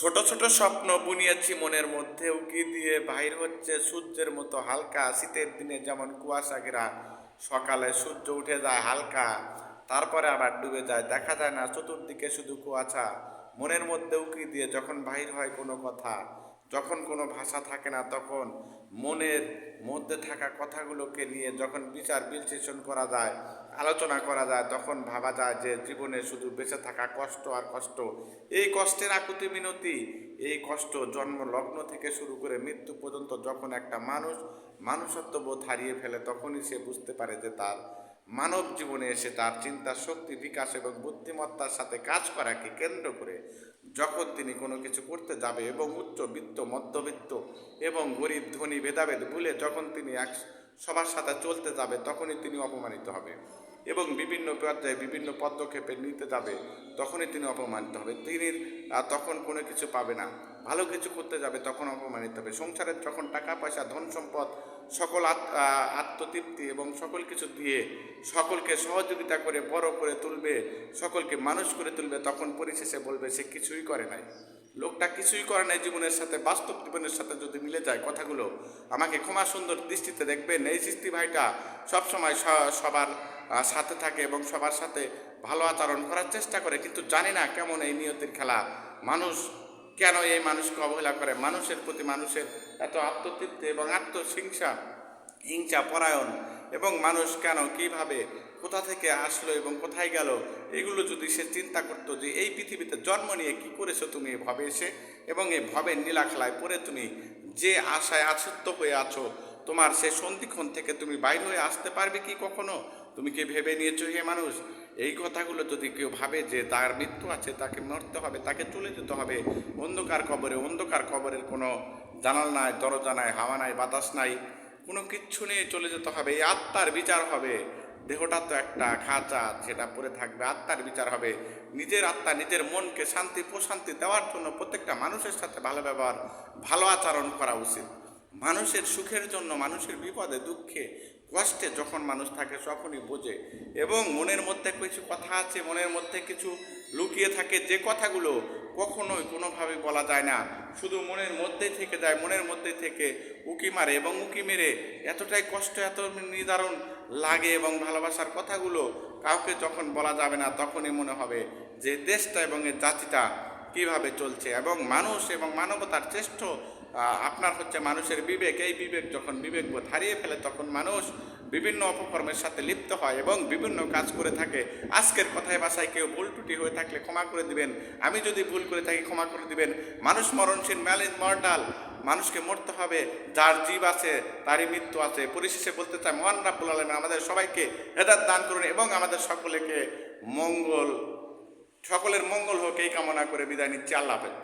ছোট ছোট স্বপ্ন বুনিয়েছি মনের মধ্যে, উকি দিয়ে বাহির হচ্ছে সূর্যের মতো হালকা শীতের দিনে যেমন কুয়াশা ঘেরা সকালে সূর্য উঠে যায় হালকা, তারপরে আবার ডুবে যায়। দেখা যায় না, চতুর্দিকে শুধু কুয়াশা। মনের মধ্যে উকি দিয়ে যখন বাহির হয় কোনো কথা যখন কোনো ভাষা থাকে না, তখন মনের মধ্যে থাকা কথাগুলোকে নিয়ে যখন বিচার বিশ্লেষণ করা যায়, আলোচনা করা যায়, তখন ভাবা যায় যে জীবনে শুধু বেঁচে থাকা কষ্ট আর কষ্ট। এই কষ্টের আকুতি মিনতি, এই কষ্ট জন্ম লগ্ন থেকে শুরু করে মৃত্যু পর্যন্ত যখন একটা মানুষ মানুষত্ব বোধ হারিয়ে ফেলে, তখনই সে বুঝতে পারে যে তার মানব জীবনে এসে তার চিন্তা, শক্তি, বিকাশ এবং বুদ্ধিমত্তার সাথে কাজ করাকে কেন্দ্র করে যখন তিনি কোনো কিছু করতে যাবে এবং উচ্চবিত্ত মধ্যবিত্ত এবং গরিব, ধনী, ভেদাভেদ ভুলে যখন তিনি এক সবার সাথে চলতে যাবে তখনই তিনি অপমানিত হবে এবং বিভিন্ন পর্যায়ে বিভিন্ন পদক্ষেপে নিতে যাবে তখনই তিনি অপমানিত হবে। তিনি তখন কোনো কিছু পাবে না। ভালো কিছু করতে যাবে তখন অপমানিত হবে। সংসারের যখন টাকা পয়সা ধন সম্পদ সকল আত্মতৃপ্তি এবং সকল কিছু দিয়ে সকলকে সহযোগিতা করে, বড় করে তুলবে, সকলকে মানুষ করে তুলবে, তখন পরিশেষে বলবে, সে কিছুই করে নাই। লোকটা কিছুই করে নাই জীবনের সাথে, বাস্তব জীবনের সাথে যদি মিলে যায় কথাগুলো, আমাকে ক্ষমা সুন্দর দৃষ্টিতে দেখবেন। এই সৃষ্টি ভাইটা সবসময় সবার সাথে থাকে এবং সবার সাথে ভালো আচরণ করার চেষ্টা করে, কিন্তু জানি না কেমন এই নিয়তির খেলা। মানুষ কেন এই মানুষকে অবহেলা করে? মানুষের প্রতি মানুষের এত আত্মতৃপ্তি এবং আত্মহিংসা, হিংসা, পরায়ণ, এবং মানুষ কেন, কীভাবে, কোথা থেকে আসলো এবং কোথায় গেল? এগুলো যদি সে চিন্তা করতো যে এই পৃথিবীতে জন্ম নিয়ে কি করেছ তুমি এই ভবে এসে? এবং এই ভবের নীলা খেলায় পরে তুমি যে আশায় আসক্ত হয়ে আছো, তোমার সে সন্ধিক্ষণ থেকে তুমি বাইর হয়ে আসতে পারবে কি কখনো? তুমি কি ভেবে নিয়েছো হে মানুষ? এই কথাগুলো যদি কেউ ভাবে যে তার মৃত্যু আছে, তাকে মরতে হবে, তাকে চলে যেতে হবে, অন্ধকার কবরে, অন্ধকার কবরের কোনো জানাল নাই, দরজা নাই, হাওয়া নাই, বাতাস নাই, কোনো কিচ্ছু নিয়ে চলে যেতে হবে। এই আত্মার বিচার হবে। দেহটা তো একটা খাঁচা, সেটা পড়ে থাকবে। আত্মার বিচার হবে। নিজের আত্মা, নিজের মনকে শান্তি, প্রশান্তি দেওয়ার জন্য প্রত্যেকটা মানুষের সাথে ভালো ব্যবহার, ভালো আচরণ করা উচিত। মানুষের সুখের জন্য, মানুষের বিপদে, দুঃখে, কষ্টে যখন মানুষ থাকে তখনই বোঝে। এবং মনের মধ্যে কিছু কথা আছে, মনের মধ্যে কিছু লুকিয়ে থাকে, যে কথাগুলো কখনোই কোনোভাবে বলা যায় না। শুধু মনের মধ্যেই থেকে যায়, মনের মধ্যে থেকে উকি মারে এবং উকি মেরে এতটাই কষ্ট, এত নিদারুণ লাগে এবং ভালোবাসার কথাগুলো কাউকে যখন বলা যাবে না, তখনই মনে হবে যে দেশটা এবং এর জাতিটা কীভাবে চলছে। এবং মানুষ এবং মানবতার শ্রেষ্ঠ আপনার হচ্ছে মানুষের বিবেক, এই বিবেক যখন বিবেকবোধ হারিয়ে ফেলে, তখন মানুষ বিভিন্ন অপকর্মের সাথে লিপ্ত হয় এবং বিভিন্ন কাজ করে থাকে। আজকের কথায় বাসায় কেউ ভুল ত্রুটি হয়ে থাকলে ক্ষমা করে দিবেন। আমি যদি ভুল করে থাকি, ক্ষমা করে দিবেন। মানুষ মরণশীল, ম্যালিন, মর্টাল, মানুষকে মরতে হবে। যার জীব আছে, তারই মৃত্যু আছে। পরিশেষে বলতে চাই, মহান রাব্বুল আলমিন আমাদের সবাইকে হেদার দান করুন এবং আমাদের সকলেকে মঙ্গল, সকলের মঙ্গল হোক এই কামনা করে বিদায় নিচ্ছি। আল্লাহ হাফেজ।